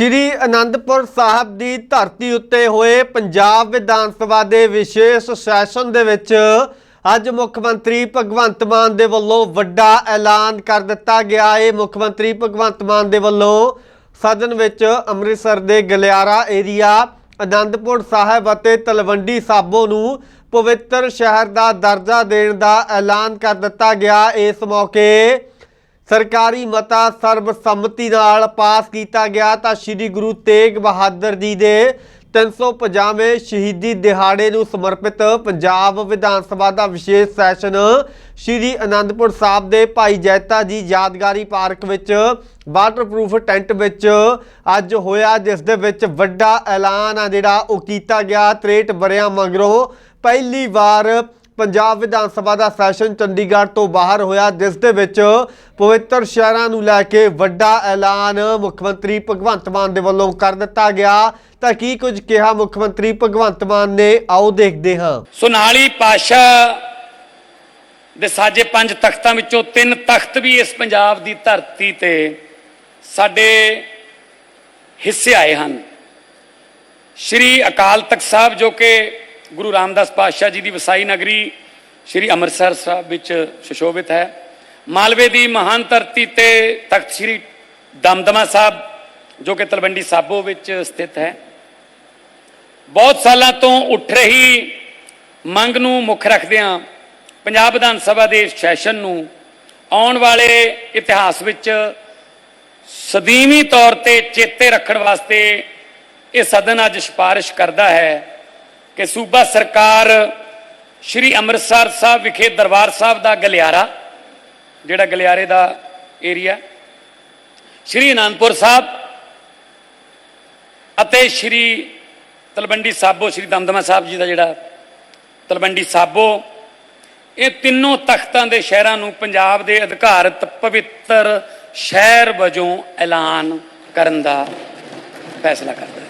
ਸ਼੍ਰੀ ਅਨੰਦਪੁਰ ਸਾਹਿਬ ਦੀ ਧਰਤੀ ਉੱਤੇ ਹੋਏ ਪੰਜਾਬ ਵਿਧਾਨ ਸਭਾ ਦੇ ਵਿਸ਼ੇਸ਼ ਸੈਸ਼ਨ ਦੇ ਵਿੱਚ ਅੱਜ ਮੁੱਖ ਮੰਤਰੀ ਭਗਵੰਤ ਮਾਨ ਦੇ ਵੱਲੋਂ ਵੱਡਾ ਐਲਾਨ ਕਰ ਦਿੱਤਾ ਗਿਆ। ਹੈ ਮੁੱਖ ਮੰਤਰੀ ਭਗਵੰਤ ਮਾਨ ਦੇ ਵੱਲੋਂ ਸਦਨ ਵਿੱਚ ਅੰਮ੍ਰਿਤਸਰ ਦੇ ਗਲਿਆਰਾ ਏਰੀਆ, ਅਨੰਦਪੁਰ ਸਾਹਿਬ ਅਤੇ ਤਲਵੰਡੀ ਸਾਬੋ ਨੂੰ ਪਵਿੱਤਰ ਸ਼ਹਿਰ ਦਾ ਦਰਜਾ ਦੇਣ ਦਾ ਐਲਾਨ ਕਰ ਦਿੱਤਾ ਗਿਆ। ਇਸ ਮੌਕੇ ਸਰਕਾਰੀ ਮਤਾ ਸਰਬਸੰਮਤੀ ਨਾਲ ਪਾਸ ਕੀਤਾ ਗਿਆ ਤਾਂ ਸ੍ਰੀ ਗੁਰੂ ਤੇਗ ਬਹਾਦਰ ਜੀ ਦੇ 350ਵੇਂ ਸ਼ਹੀਦੀ ਦਿਹਾੜੇ ਨੂੰ ਸਮਰਪਿਤ ਪੰਜਾਬ ਵਿਧਾਨ ਸਭਾ ਦਾ ਵਿਸ਼ੇਸ਼ ਸੈਸ਼ਨ ਸ੍ਰੀ ਅਨੰਦਪੁਰ ਸਾਹਿਬ ਦੇ ਭਾਈ ਜੈਤਾ ਜੀ ਯਾਦਗਾਰੀ ਪਾਰਕ ਵਿੱਚ ਵਾਟਰਪ੍ਰੂਫ ਟੈਂਟ ਵਿੱਚ ਅੱਜ ਹੋਇਆ, ਜਿਸ ਦੇ ਵਿੱਚ ਵੱਡਾ ਐਲਾਨ ਆ ਜਿਹੜਾ, ਉਹ ਕੀਤਾ ਗਿਆ। 63 ਬਰਿਆਂ ਮਗਰੋਂ ਪਹਿਲੀ ਵਾਰ ਪੰਜਾਬ ਵਿਧਾਨ ਸਭਾ ਦਾ ਸੈਸ਼ਨ ਚੰਡੀਗੜ੍ਹ ਤੋਂ ਬਾਹਰ ਹੋਇਆ, ਜਿਸ ਦੇ ਵਿੱਚ ਪਵਿੱਤਰ ਸ਼ਹਿਰਾਂ ਨੂੰ ਲੈ ਕੇ ਵੱਡਾ ਐਲਾਨ ਮੁੱਖ ਮੰਤਰੀ ਭਗਵੰਤ ਮਾਨ ਦੇ ਵੱਲੋਂ ਕਰ ਦਿੱਤਾ ਗਿਆ। ਤਾਂ ਕੀ ਕੁਝ ਕਿਹਾ ਮੁੱਖ ਮੰਤਰੀ ਭਗਵੰਤ ਮਾਨ ਨੇ? ਆਓ ਦੇਖਦੇ ਹਾਂ। ਸੁਨਾਲੀ ਪਾਸ਼ਾ ਦੇ ਸਾਜੇ ਪੰਜ ਤਖਤਾਂ ਵਿੱਚੋਂ ਤਿੰਨ ਤਖਤ ਵੀ ਇਸ ਪੰਜਾਬ ਦੀ ਧਰਤੀ ਤੇ ਸਾਡੇ ਹਿੱਸੇ ਆਏ ਹਨ। ਸ਼੍ਰੀ ਅਕਾਲ ਤਖਤ ਸਾਹਿਬ ਜੋ ਕਿ ਗੁਰੂ ਰਾਮਦਾਸ ਪਾਤਸ਼ਾਹ ਜੀ ਦੀ ਵਸਾਈ ਨਗਰੀ ਸ਼੍ਰੀ ਅੰਮ੍ਰਿਤਸਰ ਸਾਹਿਬ ਵਿੱਚ ਸੁਸ਼ੋਭਿਤ ਹੈ। ਮਾਲਵੇ ਦੀ ਮਹਾਨ ਧਰਤੀ ਤੇ ਤਖਤ ਸ਼੍ਰੀ ਦਮਦਮਾ ਸਾਹਿਬ, ਜੋ ਕਿ ਤਲਵੰਡੀ ਸਾਬੋ ਵਿੱਚ ਸਥਿਤ ਹੈ। ਬਹੁਤ ਸਾਲਾਂ ਤੋਂ ਉੱਠ ਰਹੀ ਮੰਗ ਨੂੰ ਮੁੱਖ ਰੱਖਦਿਆਂ ਪੰਜਾਬ ਵਿਧਾਨ ਸਭਾ ਦੇ ਸੈਸ਼ਨ ਨੂੰ ਆਉਣ ਵਾਲੇ ਇਤਿਹਾਸ ਵਿੱਚ ਸਦੀਵੀ ਤੌਰ ਤੇ ਚੇਤੇ ਰੱਖਣ ਵਾਸਤੇ ਇਹ ਸਦਨ ਅੱਜ ਸਿਫਾਰਿਸ਼ ਕਰਦਾ ਹੈ। ਕਿ ਸੂਬਾ ਸਰਕਾਰ ਸ਼੍ਰੀ ਅੰਮ੍ਰਿਤਸਰ ਸਾਹਿਬ ਵਿਖੇ ਦਰਬਾਰ ਸਾਹਿਬ ਦਾ ਗਲਿਆਰਾ, ਜਿਹੜਾ ਗਲਿਆਰੇ ਦਾ ਏਰੀਆ ਸ਼੍ਰੀ ਅਨੰਦਪੁਰ ਸਾਹਿਬ ਅਤੇ ਸ਼੍ਰੀ ਤਲਵੰਡੀ ਸਾਬੋ, ਸ਼੍ਰੀ ਦਮਦਮਾ ਸਾਹਿਬ ਜੀ ਦਾ ਜਿਹੜਾ ਤਲਵੰਡੀ ਸਾਬੋ, ਇਹ ਤਿੰਨੋਂ ਤਖਤਾਂ ਦੇ ਸ਼ਹਿਰਾਂ ਨੂੰ ਪੰਜਾਬ ਦੇ ਅਧਿਕਾਰਤ ਪਵਿੱਤਰ ਸ਼ਹਿਰ ਵਜੋਂ ਐਲਾਨ ਕਰਨ ਦਾ ਫੈਸਲਾ ਕਰਦਾ ਹੈ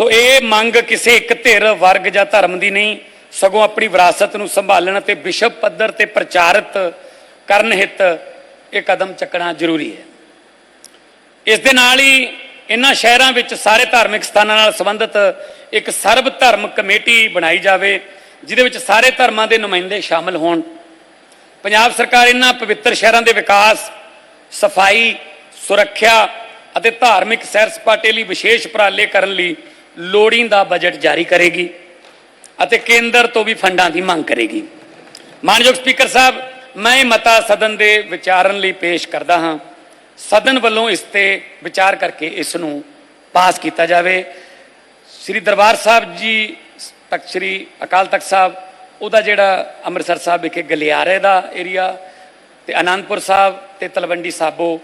ਸੋ ਇਹ ਮੰਗ ਕਿਸੇ ਇੱਕ ਧਿਰ ਵਰਗ ਜਾਂ ਧਰਮ ਦੀ ਨਹੀਂ, ਸਗੋਂ ਆਪਣੀ ਵਿਰਾਸਤ ਨੂੰ ਸੰਭਾਲਣ ਅਤੇ ਵਿਸ਼ਵ ਪੱਧਰ ਤੇ ਪ੍ਰਚਾਰਿਤ ਕਰਨ ਹਿੱਤ ਇਹ ਕਦਮ ਚੱਕਣਾ ਜ਼ਰੂਰੀ ਹੈ। ਇਸ ਦੇ ਨਾਲ ਹੀ ਇਹਨਾਂ ਸ਼ਹਿਰਾਂ ਵਿੱਚ ਸਾਰੇ ਧਾਰਮਿਕ ਸਥਾਨਾਂ ਨਾਲ ਸੰਬੰਧਿਤ ਇੱਕ ਸਰਬ ਧਰਮ ਕਮੇਟੀ ਬਣਾਈ ਜਾਵੇ, ਜਿਹਦੇ ਵਿੱਚ ਸਾਰੇ ਧਰਮਾਂ ਦੇ ਨੁਮਾਇੰਦੇ ਸ਼ਾਮਲ ਹੋਣ। ਪੰਜਾਬ ਸਰਕਾਰ ਇਹਨਾਂ ਪਵਿੱਤਰ ਸ਼ਹਿਰਾਂ ਦੇ ਵਿਕਾਸ, ਸਫ਼ਾਈ, ਸੁਰੱਖਿਆ ਅਤੇ ਧਾਰਮਿਕ ਸੈਰ ਸਪਾਟੇ ਲਈ ਵਿਸ਼ੇਸ਼ ਉਪਰਾਲੇ ਕਰਨ ਲਈ ਲੋੜੀਂਦਾ ਬਜਟ ਜਾਰੀ ਕਰੇਗੀ ਅਤੇ ਕੇਂਦਰ ਤੋਂ ਵੀ ਫੰਡਾਂ ਦੀ ਮੰਗ ਕਰੇਗੀ। ਮਾਨਯੋਗ ਸਪੀਕਰ ਸਾਹਿਬ, ਮੈਂ ਮਤਾ ਸਦਨ ਦੇ ਵਿਚਾਰਨ ਲਈ ਪੇਸ਼ ਕਰਦਾ ਹਾਂ। ਸਦਨ ਵੱਲੋਂ ਇਸ ਤੇ ਵਿਚਾਰ ਕਰਕੇ ਇਸ ਨੂੰ ਪਾਸ ਕੀਤਾ ਜਾਵੇ। ਸ੍ਰੀ ਦਰਬਾਰ ਸਾਹਿਬ ਜੀ, ਤਖਤ ਸ੍ਰੀ ਅਕਾਲ ਤਖਤ ਸਾਹਿਬ, ਉਹਦਾ ਜਿਹੜਾ ਅੰਮ੍ਰਿਤਸਰ ਸਾਹਿਬ ਵਿਖੇ ਗਲਿਆਰੇ ਦਾ ਏਰੀਆ ਤੇ ਆਨੰਦਪੁਰ ਸਾਹਿਬ ਤੇ ਤਲਵੰਡੀ ਸਾਬੋ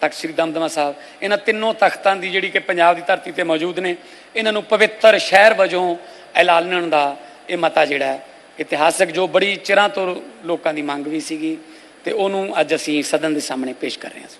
ਤਖਤ ਸ੍ਰੀ ਦਮਦਮਾ ਸਾਹਿਬ, ਇਹਨਾਂ ਤਿੰਨੋਂ ਤਖਤਾਂ ਦੀ ਜਿਹੜੀ ਕਿ ਪੰਜਾਬ ਦੀ ਧਰਤੀ ਤੇ ਮੌਜੂਦ ਨੇ, ਇਹਨਾਂ ਨੂੰ ਪਵਿੱਤਰ ਸ਼ਹਿਰ ਵਜੋਂ ਐਲਾਨਣ ਦਾ ਇਹ ਮਤਾ ਜਿਹੜਾ ਇਤਿਹਾਸਕ ਜੋ ਬੜੀ ਚਿਰਾਂ ਤੋਂ ਲੋਕਾਂ ਦੀ ਮੰਗ ਵੀ ਸੀਗੀ ਤੇ ਉਹਨੂੰ ਅੱਜ ਅਸੀਂ ਸਦਨ ਦੇ ਸਾਹਮਣੇ ਪੇਸ਼ ਕਰ ਰਹੇ ਹਾਂ।